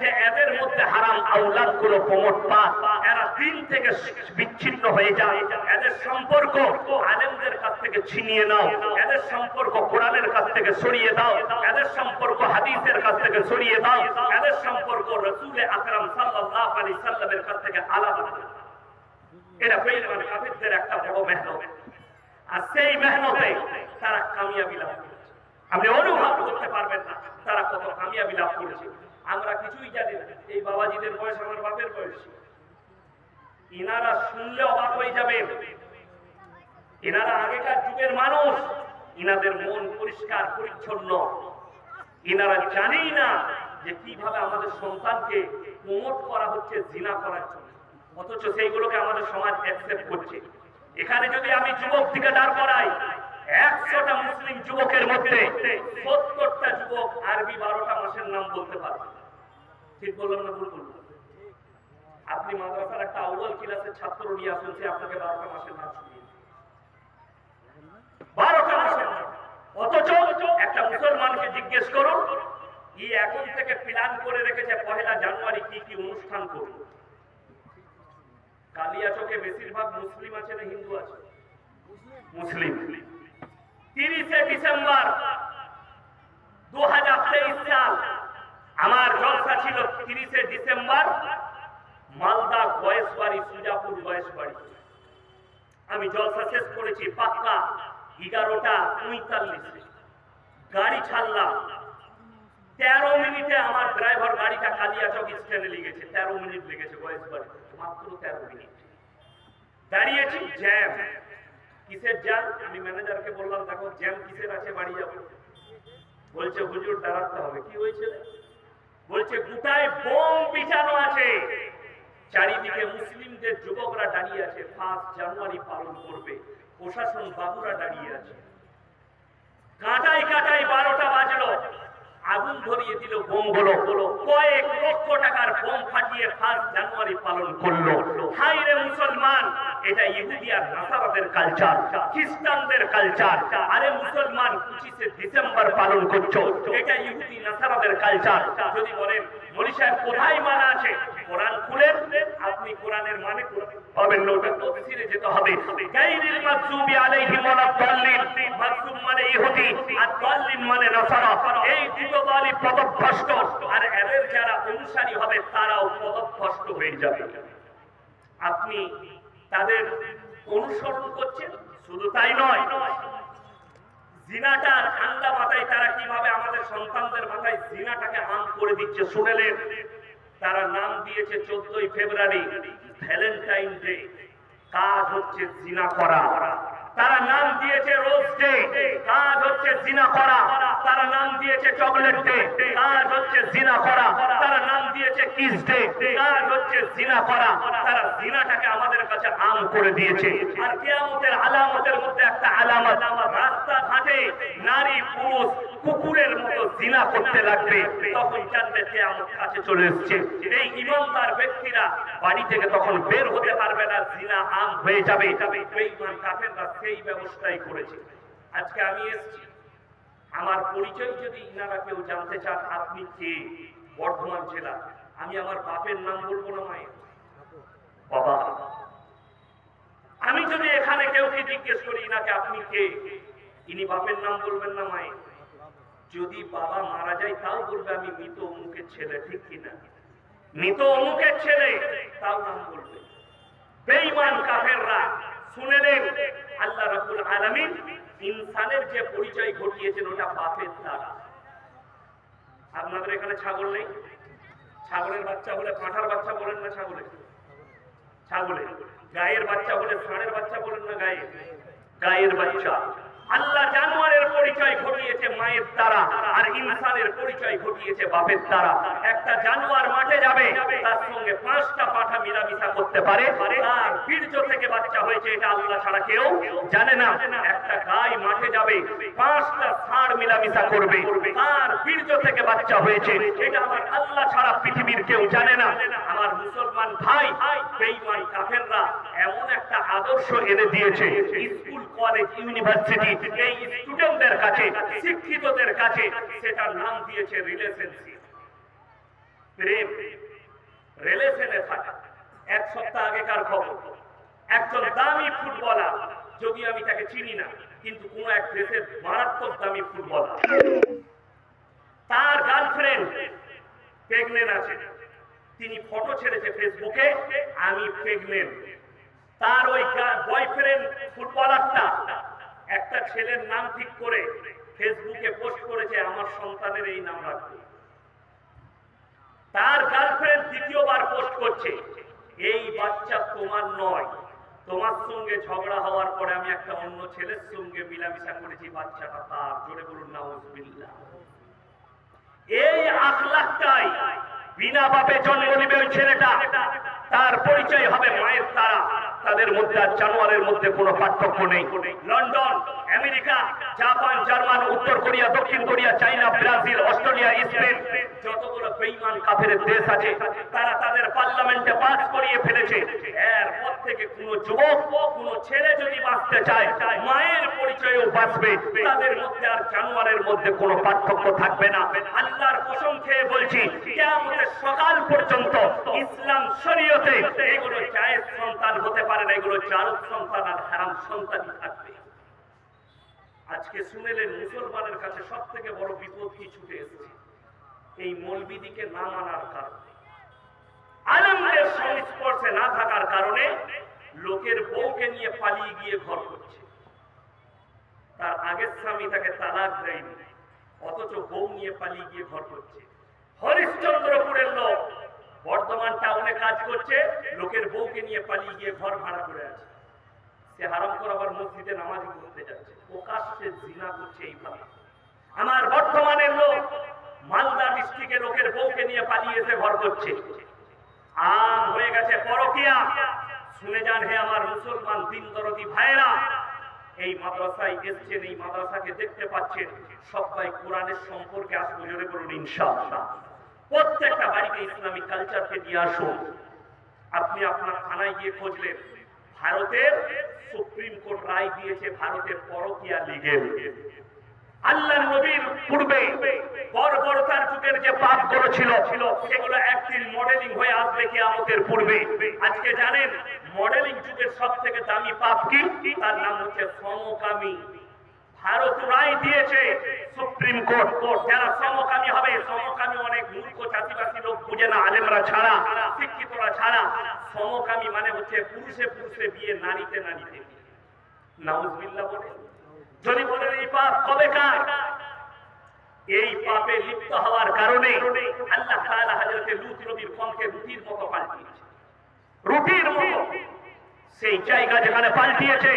যে এদের মধ্যে হারাম আউলাদগুলো প্রমোট পাক এরা দিন থেকে বিচ্ছিন্ন হয়ে যায়। এদের সম্পর্ক আলেমদের কাছ থেকে ছিনিয়ে নাও। এদের সম্পর্ক কোরআনের কাছ থেকে সরিয়ে দাও। এদের সম্পর্ক হাদিসের কাছ থেকে সরিয়ে দাও। এদের সম্পর্ক রসুলে আকরাম সাল্লাল্লাহু আলাইহি সাল্লামের কাছ থেকে আলাদা। এটা বেঈমান কাফিরদের একটা বড় মেহনত। আর সেই মেহনতে তারা কামিয়াবি লাভ করেছে। আপনি অনুভব করতে পারবেন না তারা কত কামিয়াবি লাভ করেছে। আমরা কিছুই জানি না। এই বাবাজিদের বয়স আমার বাপের বয়স। ইনারা শুনলে অবাক হয়ে যাবেন। এনারা আগেকার যুগের মানুষ। ইনাদের মন পরিষ্কার, পরিচ্ছন্ন। এনারা জানেই না যে কীভাবে আমাদের সন্তানকে প্রমোট করা হচ্ছে, জিনা করার জন্য। অথচ সেইগুলোকে আমাদের সমাজ অ্যাকসেপ্ট করছে। এখানে যদি আমি যুবক থেকে দাঁড় করাই, একশোটা মুসলিম যুবকের মধ্যে সত্তরটা যুবক আরবি বারোটা মাসের নাম বলতে পারবে ঠিক বললাম না ভুল বললাম? আপনি মাদ্রাসার একটা আউয়াল ক্লাসের ছাত্র নিয়ে আসুন, সে আপনাকে বারোটা মাসের নাম শুনিয়ে বারোটা মাসের নাম। অথচ একটা মুসলমানকে জিজ্ঞেস ই এখন থেকে প্ল্যান করে রেখেছে পহেলা জানুয়ারি কি কি অনুষ্ঠান করব? কালিয়াচকে বেশিরভাগ মুসলিম আছে না হিন্দু আছে? মুসলিম। তিরিশে ডিসেম্বর দু হাজার তেইশ সাল আমার জলসা ছিল তিরিশে ডিসেম্বর। মালদা বয়স বাড়ি সুজাপুর বয়স বাড়ি আমি জলসা শেষ করেছি পাক্কা এগারোটা পঁয়তাল্লিশে। গাড়ি ছাড়লাম। তেরো মিনিটে আমার ড্রাইভার গাড়িটা কালিয়াচক স্ট্যান্ডে লেগেছে। তেরো মিনিট লেগেছে বয়স বাড়ি মাত্র তেরো মিনিট। দাঁড়িয়েছি জ্যাম। কিসের জ্যাম? আমি ম্যানেজারকে বললাম, দেখো, জ্যাম কিসের আছে? বাড়ি যাব। বলছে, হুজুর, দাঁড়াতে হবে। কি হয়েছে? বলছে, গোটায় বোম বিছানো আছে। চারিদিকে মুসলিমদের যুবকরা দাঁড়িয়ে আছে। ফার্স্ট জানুয়ারি পালন করবে। প্রশাসন বাবুরা দাঁড়িয়ে আছে। কাটাই কাটাই বারোটা বাজলো। আগুন ধরিয়ে দিল, বোমগুলো কয়েক লক্ষ টাকার বোম ফাটিয়ে ফার্স্ট জানুয়ারি পালন করল। হাই রে মুসলমান এটা ইহুদি আর নাসারাদের কালচার খ্রিস্টানদের কালচার আরে মুসলমান পঁচিশে ডিসেম্বর পালন করছ। এটা ইহুদি কালচার যদি বলেন মনি সাহেব, কোথায় মানা আছে? কোরআন খুলেন? আপনি কোরআনের মানে পাবেন না, ওটা তফসিরে যেতে হবে। গায়রিল মাগদুবি আলাইহিম ওয়ালাদ দাল্লিন মাগদুব মানে ইহুদি, আর দাল্লিন মানে নাসারা। এই দুটো দলই পদভ্রষ্ট। আর এদের যারা অনুসারী হবে, তারাও পদভ্রষ্ট হয়ে যাবে। আপনি তাদের অনুসরণ করছেন? শুধু তাই নয় জিনাটা ঠান্ডা মাথায় তারা কীভাবে আমাদের সন্তানদের মাথায় জিনাটাকে আম করে দিচ্ছে শুনেলেন তারা নাম দিয়েছে চোদ্দই ফেব্রুয়ারি, ভ্যালেন্টাইন ডে। কাজ হচ্ছে জিনা করা। তারা নাম দিয়েছে রোজ ডে। কাজ হচ্ছে জিনা করা। তারা নাম দিয়েছে চকলেট ডে। কাজ হচ্ছে জিনা করা। তারা নাম দিয়েছে কিস ডে। কাজ হচ্ছে জিনা করা। তারা জিনাটাকে আমাদের কাছে আম করে দিয়েছে। আর কেয়ামতের আলামতের মধ্যে একটা আলামত। নারী পুরুষ কুকুরের মতো জিনা করতে লাগবে, তখন জানবে কিয়ামত কাছে চলে এসেছে। এই ইমানদার ব্যক্তিরা বাড়ি থেকে তখন বের হতে পারবে না, জিনা আম হয়ে যাবে। কাফেররা সেই ব্যবস্থাই করেছে। আজকে আমি এসেছি। আমার পরিচয় যদি ইনারা কেউ জানতে চান, আপনি কে? বর্ধমান জেলা। আমি আমার বাপের নাম বলব না মায়ের। বাবা। আমি যদি এখানে কেউকে জিজ্ঞেস করি, ইনাকে আপনি কে? ইনি বাপের নাম বলবেন না মায়ের। যদি বাবা মারা যায়, তাও বলবে আমি মৃত অমুকের ছেলে, ঠিক কিনা? মৃত অমুকের ছেলে, তাও নাম বলবে। বেঈমান কাফেররা শুনেলেন আল্লাহ রাব্বুল আলামিন ইনসানের যে পরিচয় ঘটিয়েছেন, ওটা বাপের দ্বারা। আপনাদের এখানে ছাগল নেই? ছাগলের বাচ্চা বলে কাঁঠার বাচ্চা বলেন না ছাগলে? ছাগলে। গায়ের বাচ্চা বলে ষাঁড়ের বাচ্চা বলেন না গায়ে? গায়ের বাচ্চা। আল্লাহ জানোয়ারের পরিচয় ঘটিয়েছে মায়ের দ্বারা, আর ইনসানের পরিচয় ঘটিয়েছে বাপের দ্বারা। একটা জানোয়ার মাঠে যাবে, তার সঙ্গে পাঁচটা পাঠা মিলামিশা করতে পারে। তার বীর্য থেকে বাচ্চা হয়েছে, এটা আল্লাহ ছাড়া কেউ জানে না। একটা গাই মাঠে যাবে, পাঁচটা ষাঁড় মিলামিশা করবে। তার বীর্য থেকে বাচ্চা হয়েছে, এটা আমার আল্লাহ ছাড়া পৃথিবীর কেউ জানে না। আমার মুসলমান ভাই, বেঈমান কাফেররা এমন একটা আদর্শ এনে দিয়েছে, স্কুল, কলেজ, ইউনিভার্সিটি এই স্টুডেন্টদের কাছে, শিক্ষিতদের কাছে সেটার নাম দিয়েছে রিলেশনশিপ প্রেম রিলেশনে থাকা। এক সপ্তাহ আগেকার খবর, একজন দামি ফুটবলার, যদি আমি তাকে চিনি না, কিন্তু কোন এক দেশের মারাত্মক দামি ফুটবলার। তার গার্লফ্রেন্ড প্রেগনেন্ট আছে। তিনি ফটো ছেড়েছে ফেসবুকে আমি প্রেগনেন্ট তার ওই বয়ফ্রেন্ড ফুটবলারটা একটা ছেলের নাম ঠিক করে ফেসবুকে পোস্ট করেছে, আমার সন্তানের এই নাম রাখবে তার গার্লফ্রেন্ড দ্বিতীয়বার পোস্ট করছে, এই বাচ্চা তোমার নয়। তোমার সঙ্গে ঝগড়া হওয়ার পরে আমি একটা অন্য ছেলের সঙ্গে মিলামিশা করেছি, বাচ্চাটা তার। জোরে বলুন না এই আখলাখটাই বিনা বাপে জন্ম নেবে ওই ছেলেটা। তার পরিচয় হবে মায়ের তারা। তাদের মধ্যে আর জানোয়ারের মধ্যে কোনো পার্থক্য নেই। লন্ডন, আমেরিকা, জাপান, জার্মান, উত্তর কোরিয়া, দক্ষিণ Korea, China, Brazil, Australia, Spain, যতগুলো বেইমান কাফের দেশ আছে, তারা তাদের পার্লামেন্টে পাস করিয়ে ফেলেছে। এর পর থেকে কোনো যুবক, কোনো ছেলে যদি বাঁচতে চায়, মায়ের পরিচয়ও বাঁচবে। তাদের মধ্যে আর জানোয়ারের মধ্যে কোনো পার্থক্য থাকবে না। আল্লাহর কসম খেয়ে বলছি সকাল পর্যন্ত ইসলাম শরীয়তে এগুলো জায়েজ সন্তান হতে পারে না, এগুলো জারুক সন্তান আর হারাম সন্তানই থাকবে। আজকে শুনেলেন মুসলমানের কাছে সব থেকে বড় বিপদ কি ছুটে এসেছে? এই মলবিদিকে না মানার কারণে। আলমদের সংস্পর্শে না থাকার কারণে লোকের বউকে নিয়ে পালিয়ে গিয়ে ঘর করছে। তার আগের স্বামী তাকে তালাক দেয়নি, অথচ বউ নিয়ে পালিয়ে গিয়ে ঘর করছে। হরিশ্চন্দ্রপুরের লোক বর্ধমান টাউনে কাজ করছে, লোকের বউকে নিয়ে পালিয়ে গিয়ে ঘর ভাড়া করে আছে। সে হারাম করে আবার মসজিদে নামাজ পড়তে যাচ্ছে। প্রকাশ্যে জিনা করছে এইভাবে আমার বর্তমানের লোক মালদা ডিস্ট্রিক্টে লোকের বউকে নিয়ে পালিয়ে এসে ঘর করছে। আম হয়ে গেছে পরকিয়া। শুনে যান হে আমার মুসলমান দিন দরদি ভাইরা এই মাদ্রাসায় এসছেন, এই মাদ্রাসাকে দেখতে পাচ্ছেন, সবাই কোরআনের সম্পর্কে আসবে জোরে বলুন, ইনশাআল্লাহ। প্রত্যেকটা বাড়িতে ইসলামিক কালচারকে নিয়ে আসুন। আপনি আপনার থানায় গিয়ে খুঁজলেন ভারতের সুপ্রিম কোর্ট রায় দিয়েছে ভারতের পরকিয়া লিগেল আল্লাহ নবীর পূর্বে বর্বরতার যুগের যে পাপ ছিল, সেগুলো একদিন মডেলিং হয়ে আসবে কি আমাদের পূর্বে। আজকে জানেন মডেলিং যুগের সব থেকে দামি পাপ কি? তার নাম হচ্ছে সমকামী। ভারত রায় দিয়েছে সুপ্রিম কোর্ট। যারা সমকামী হবে, সমকামী অনেক মূর্খ চাষিবাসী লোক বুঝে না, আলেমরা ছাড়া, শিক্ষিতরা ছাড়া। সমকামী মানে হচ্ছে পুরুষে পুরুষে বিয়ে, নারীতে নারীতে বিয়ে। নাউজবিল্লাহ বলে যদি বলেন এই পাপ কবে কার? এই পাপে লিপ্ত হওয়ার কারণে আল্লাহ তাআলা হযরতে লূত নবীর কমকে রুটির মতো পাল্টিয়েছে। রুটির মতো। সেই জায়গা যেখানে পাল্টিয়েছে,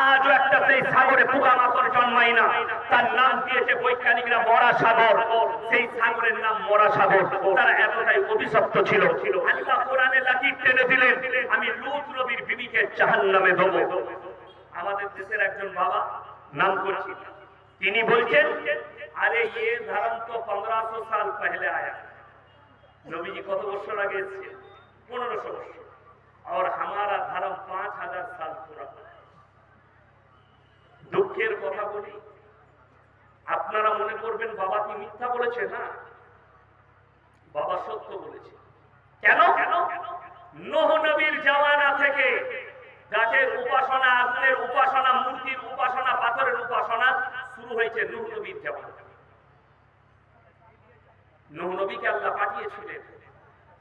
আজও একটা সেই সাগরে পোকা মাকড় জন্মাই না। তার নাম দিয়েছে বৈজ্ঞানিকরা মরা সাগর সেই সাগরের নাম মরা সাগর তারা এতটাই অভিশপ্ত ছিল। আল্লাহ কোরআনে লাকি টেনে দিলেন, আমি লুত রবির বিবিকে চাহান নামে দেবো। আমাদের দেশের একজন বাবা নাম করছি তিনি বলছেন, আরে ইয়ে ধারণ তো পনেরোশো সাল পহলে আয়া। নবীজি কত বছর আগে এসছে পনেরোশো বছর। और हमारा धर्म पांच हजार साल पूरा দুঃখের কথা বলি আপনারা মনে করবেন বাবা কি মিথ্যা বলেছে না বাবা সত্য বলেছে কেন কেন নোহ নবীর জামানা থেকে গাছের উপাসনা আগুনের উপাসনা মূর্তির উপাসনা পাথরের উপাসনা শুরু হয়েছে নুহ নবীর জামানা নুহ নবীকে আল্লাহ পাঠিয়েছিলেন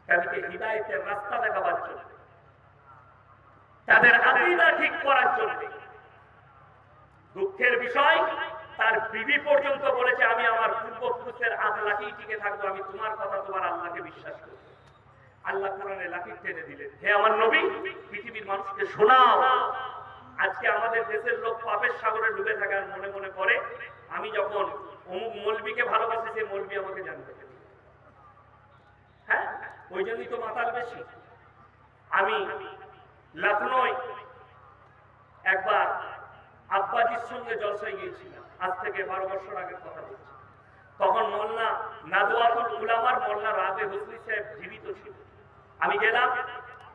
তাদেরকে হৃদায়তের রাস্তা দেখাবার জন্য তাদের আকিদা ঠিক করার জন্য। দুঃখের বিষয়, তার বিবি পর্যন্ত বলেছে, আমি আমার পূর্বপুরুষের আখলাকেই টিকে থাকব, আমি তোমার কথা তোমার আল্লাহকে বিশ্বাস করব। আল্লাহ কোরআনে লাঠির টেনে দিলেন, হে আমার নবী, পৃথিবীর মানুষকে শোনাও। আজকে আমাদের দেশের লোক পাপের সাগরে ডুবে থাকে আর মনে মনে করে, আমি যখন অমুক মলবিকে ভালোবাসি সে মলবি আমাকে জানতে হ্যাঁ? ওই জন্যই তো মাতাল বেশি। আমি লখনৌয় একবার আব্বাজির সঙ্গে জলসায় গিয়েছিলাম। আজ থেকে বারো বছর আগের কথা বলছি। তখন মোল্লা নাদওয়াতুল উলামার মোল্লা রাবে হুসনি সাহেব জীবিত ছিল। আমি গেলাম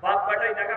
বাপ বাটাই দেখা